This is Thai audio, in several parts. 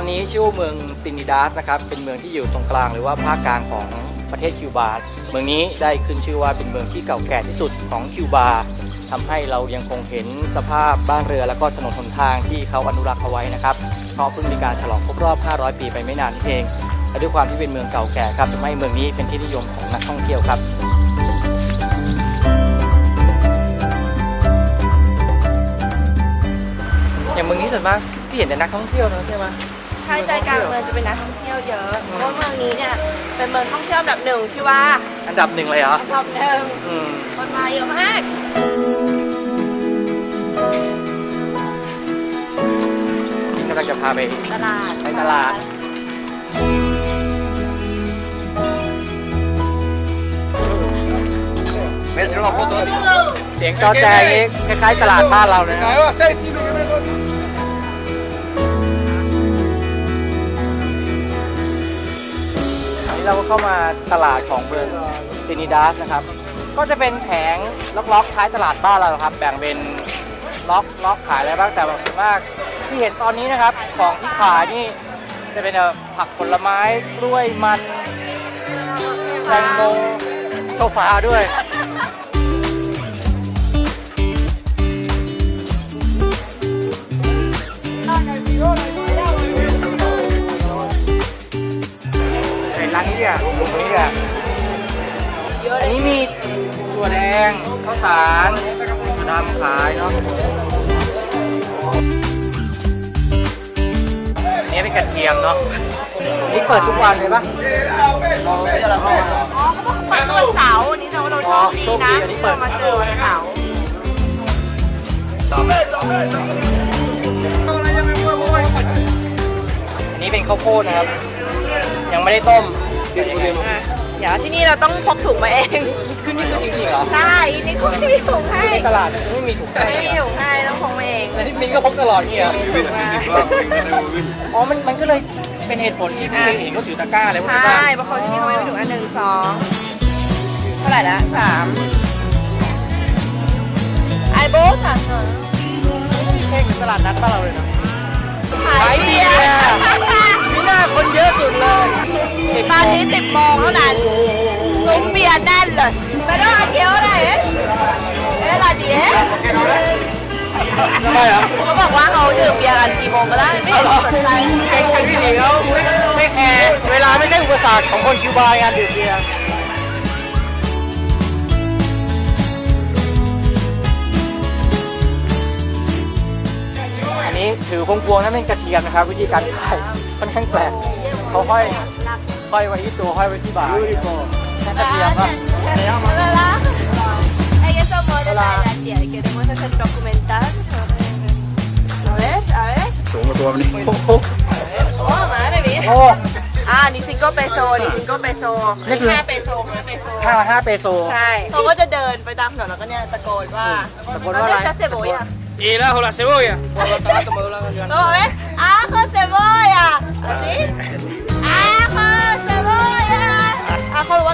ตอนนี้ชื่อเมืองตินิดาสนะครับเป็นเมืองที่อยู่ตรงกลางหรือว่าภาคกลางของประเทศคิวบา เมืองนี้ได้ขึ้นชื่อว่าเป็นเมืองที่เก่าแก่ที่สุดของคิวบาทำให้เรายังคงเห็นสภาพบ้านเรือและก็ถนนหนทางที่เขาอนุรักษ์เอาไว้นะครับเพราะเพิ่งมีการฉลองครบรอบ 500 ปีไปไม่นานนี้เองและด้วยความที่เป็นเมืองเก่าแก่ครับทำให้เมืองนี้เป็นที่นิยมของนักท่องเที่ยวครับอย่างเมืองนี้ส่วนมากพี่เห็นแต่นักท่องเที่ยวนะใช่ไหม ช่ใจกลางเมืองจะเป็นนักท่องเที่ยวเยอะเพราะว่าเมืองนี้เนี่ยเป็นเมืองท่องเที่ยวอันดับหนึ่งที่ว่าอันดับหนึ่งเลยเหรออันดับหนึ่งอืมคนมาเยอะมากนี่กำลังจะพาไป ตลาดไปตลาด เสียงจอแจนี่คล้ายๆตลาดบ้านเราเลยนะอันนี้ เราก็เข้ามาตลาดของเมืองตินิดาสนะครับ ก็จะเป็นแผงล็อกๆท้ายตลาดบ้านเราครับ แบ่งเป็นล็อกล็อกขายอะไรบ้างแต่แบบส่วนมากที่เห็นตอนนี้นะครับของที่ขายนี่จะเป็นผักผลไม้กล้วยมันแตงโมโซฟาด้วย งข้าวสารถั่วดำขายเนาะอันนี้เป็นกระเทียมเนาะนี่เปิดทุกวันเลยปะอ๋อเขาบอกเปิดวันเสาร์วันนี้เราเราโชคดีโชคดีนะอันนี้ที่เปิเราดมาเจอวันเสาร์อันนี้เป็นข้าวโพดนะครับ ยังไม่ได้ต้ม เดี๋ยวที่นี่เราต้องพกถุงมาเองคือ นี่คือจริงๆเหรอใช่นี่เขาไม่มีถุงให้ในตลาดไม่มีถุงให้ไม่มีเหรอถุงให้ต้องพกมาเองแต่ที่มินก็พกตลอดเนี่ยอ๋อมันมันก็เลยเป็นเหตุผลที่พี่เห็นเขาถือตะกร้าอะไรพวกนี้ใช่ป่ะบางคนที่เขาไม่มีถุงอันหนึ่งสองเท่าไหร่ละสามไอโบสามเท่งตลาดนัดบ้านเราเลยเนาะขายดีขายดีอะอะมีหน้าคนเยอะสุดเลยตอนนี้สิบโมงเท่านั้นซุ้มเบียร์แน่นเลย ไปดูอาเกียวหน่อยเอ๊ะเอ๊ะลาดีเอ๊ะทำไมอะเขาบอกว่าเขาดื่มเบียร์กันกี่โมงก็ได้ไม่เห็นสนใจเก่งเป็นวิธีเขาไม่แคร์เวลาไม่ใช่อุปสรรคของคนคิวบาร์งานดื่มเบียร์อันนี้ถือพวงพวงๆนั่นเป็นกระเทียมนะครับ วิธีการขายค่อนข้างแปลกเขาห้อยห้อยไว้ที่ตัวห้อยไว้ที่บ่าแค่กระเทียมป่ะ Hola. En eso more la Tailandia y queremos hacer documental sobre... A ver, a ver. สูงกว่าตัวมันนี่ Oh, madre mía. โอ้ Ah, ni 5 pesos, ni 5 pesos. นี่คือ5 pesos, 5 pesos. ข้างละห้าเปโซใช่เขาก็จะเดินไปตามถนนแล้วก็เนี่ยตะโกนว่าตะโกนว่าอะไรจะเซโบยอะ Y el ajo, la cebolla. ก็บอกว่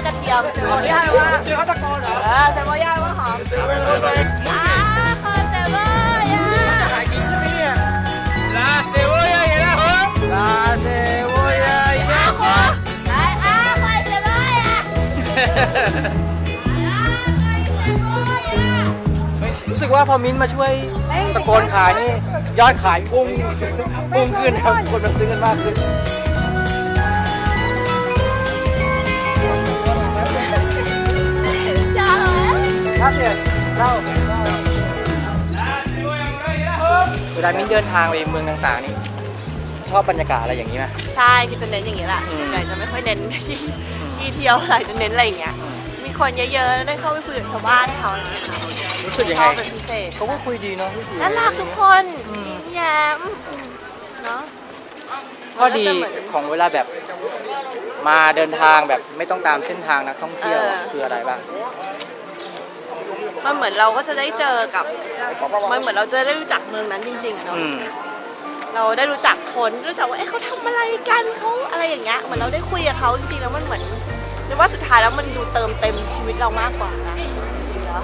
กระเทียมเซโบยอะว่าเจอเขาตะโกนเหรอเออเซโบยาว่าหอมอาโคเซโบยาขายดีขึ้นไหมเนี่ย La cebolla y el ajo. ลาเซโวเยยอาโคไออาโคเซโบยารู้สึกว่าพอมิ้นมาช่วยตะโกนขายนี่ยอดขายพุ่งพุ่งขึ้นครับคนมาซื้อกันมากขึ้น เสียเล่าเวลามิ้นเดินทางไปเมืองต่างๆนี่ชอบบรรยากาศอะไรอย่างนี้ไหมใช่คือจะเน้นอย่างนี้แหละอืมส่วนใหญ่จะไม่ค่อยเน้นที่ที่เที่ยวอะไรจะเน้นอะไรอย่างเงี้ย มีคนเยอะๆได้เข้าไปคุยกับชาวบ้านเขาอะไรอย่างเงี้ยค่ะรู้สึกยังชไงอบเป็นพิเศษเขาก็คุยดีเนาะรู้สึกน่ารักทุกคนอืมยิ้มแย้มเนาะ ข้อดีของเวลาแบบมาเดินทางแบบไม่ต้องตามเส้นทางนักท่องเที่ยวคืออะไรบ้าง มันเหมือนเราก็จะได้เจอกับมันเหมือนเราจะได้รู้จักเมืองนั้นจริงๆอะเนาะอืม เราได้รู้จักคนรู้จักว่าเอ๊ะเขาทำอะไรกันเขาอะไรอย่างเงี้ยเหมือนเราได้คุยกับเขาจริงๆแล้วมันเหมือนเรียกว่าสุดท้ายแล้วมันดูเติมเต็มชีวิตเรามากกว่านะจริงๆแล้ว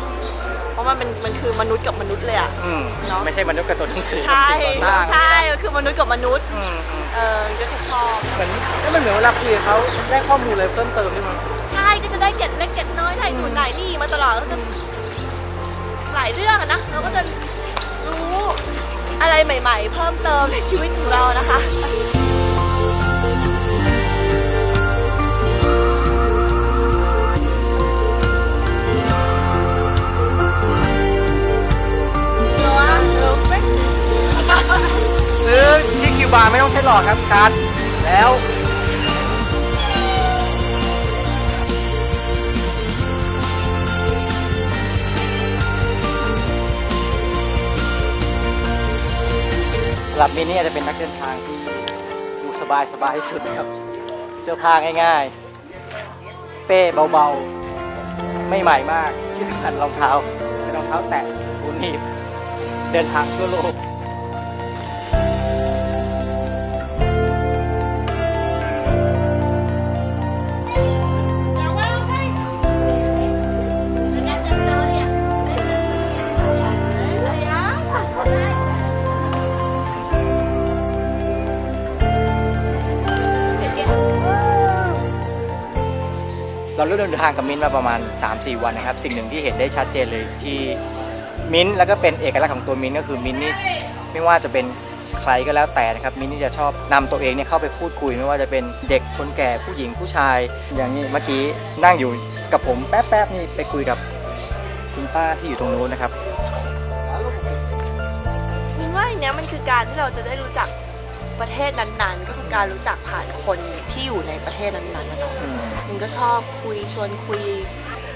เพราะมันเป็นมันคือมนุษย์กับมนุษย์เลยอะ อืมเนอะ ไม่ใช่มนุษย์กับตัวหนังสือใช่สิ่งก่อสร้างใช่คือมนุษย์กับมนุษย์อืมอืมเออมิ้นก็จะชอบ เหมือนแล้วมันเหมือนเวลาคุยกับเขาได้ข้อมูลอะไรเพิ่มเติมด้วยมั้งใช่ก็จะ ได้เก็ดเล็กเก็ดน้อยถ่ายนู่นถ่ายนี่มาตลอดก็จะหลายเรื่องอะนะเราก็จะรู้อะไรใหม่ ๆ เพิ่มเติมในชีวิตของเรานะคะซื้อที่คิวบาร์ไม่ต้องใช้หลอดครับการแล้ว หรับมินนี่อาจจะเป็นนักเดินทางที่ดูสบายสบายที่สุดนะครับ เสื้อผ้าง่ายๆ เป้เบาๆ ไม่ใหม่มากที่สำคัญรองเท้าเป็นรองเท้าแตะหูนีบเดินทางทั่วโลก เราเริ่มเดินทางกับมิ้นมาประมาณ 3-4 วันนะครับ สิ่งหนึ่งที่เห็นได้ชัดเจนเลยที่มิ้นแล้วก็เป็นเอกลักษณ์ของตัวมิ้นก็คือมิ้นนี่ไม่ว่าจะเป็นใครก็แล้วแต่นะครับมิ้นนี่จะชอบนำตัวเองเนี่ยเข้าไปพูดคุย ไม่ว่าจะเป็นเด็กคนแก่ผู้หญิงผู้ชาย อย่างนี้เมื่อกี้นั่งอยู่กับผมแป๊บๆนี่ไปคุยกับคุณป้าที่อยู่ตรงนู้นนะครับ มินว่าอย่างเนี้ยมันคือการที่เราจะได้รู้จัก ประเทศนั้นๆ ก็คือการรู้จักผ่านคนที่อยู่ในประเทศนั้นๆนะเนาะอืมมินก็ชอบคุยชวนคุย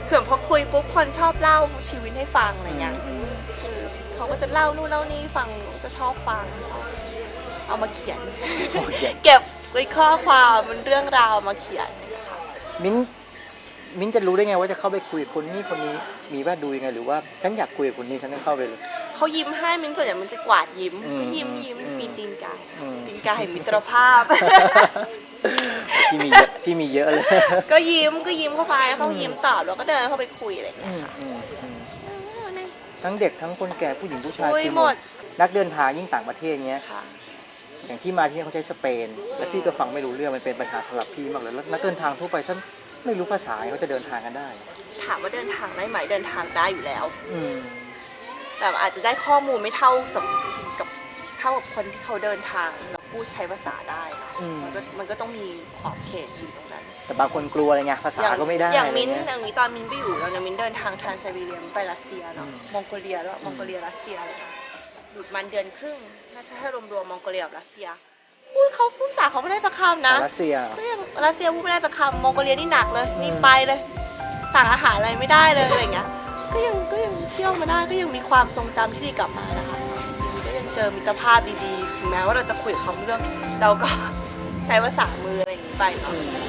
เผื่อพอคุยปุ๊บคนชอบเล่าชีวิตให้ฟังอะไรเงี้ยคือเขาก็จะเล่านู่นเล่านี่ฟังจะชอบฟังชอบเอามาเขียน เก็บไว้ข้อความมันเรื่องราวมาเขียนค่ะมิ้นท์มิ้นท์จะรู้ได้ไงว่าจะเข้าไปคุยกับคนนี้คนนี้มีว่าดูยังไงหรือว่าฉันอยากคุยกับคนนี้ฉันต้องเข้าไปเลย เขายิ้มให้มินส่วนใหญ่มันจะกวาดยิ้ม อืมก็ยิ้มยิ้มอืมมีตีนกายอืม ตีนกายแห่งมิตรภาพที่มีเยอะที่มีเยอะเลย ก็ยิ้มก็ยิ้มเข้าไปเขายิ้มตอบแล้วก็เดินเข้าไปคุยอะไรอย่างเงี้ยค่ะอืมอืมเออนี่ทั้งเด็กทั้งคนแก่ผู้หญิงผู้ชายคุยคือหมดนักเดินทางยิ่งต่างประเทศเงี้ย ค่ะ อย่างที่มาที่นี่เขาใช้สเปน แล้วพี่ก็ฟังไม่รู้เรื่องมันเป็นปัญหาสำหรับพี่มากเลยแล้วนักเดินทางทั่วไปท่านไม่รู้ภาษาเขาจะเดินทางกันได้ ถามว่าเดินทางได้ไหมเดินทางได้อยู่แล้ว อืม แต่อาจจะได้ข้อมูลไม่เท่ากับกับเท่ากับคนที่เขาเดินทางแล้วพูดใช้ภาษาได้นะอืม มันก็มันก็ต้องมีขอบเขตอยู่ตรงนั้น แต่บางคนกลัวอะไรเงี้ยภาษาก็ไม่ได้อย่างมิ้นอะไรท์อเงี้ย ย่างนี้ตอนมิ้นท์ไปอยู่เราเนี่ยมิ้นท์เดินทางทรานไซบีเรียมไปรัสเซียเนาะอืม มองโกเลียแล้วยอืมมองโกเลียรัสเซียเลยค่ะหยุดมันเดือนครึ่งน่าจะให้รวมๆมองโกเลียกับรัสเซียพูดเขาพูดภาษาเขาไม่ได้สักคำนะ รัสเซีย ก็ยังรัสเซียพูดไม่ได้สักคำมองโกเลียนี่หนักเลยอืมมีไปเลย สั่งอาหารอะไรไม่ได้เลยอะไรเงี้ย ก็ยังก็ยังเที่ยวมาได้ก็ยังมีความทรงจำที่ดีกลับมานะคะก็ยังเจอมิตรภาพดีๆ ถึงแม้ว่าเราจะคุยกับเขาไม่รู้เรื่องเราก็ ใช้ภาษามืออะไรอย่างนี้ไปเนาะ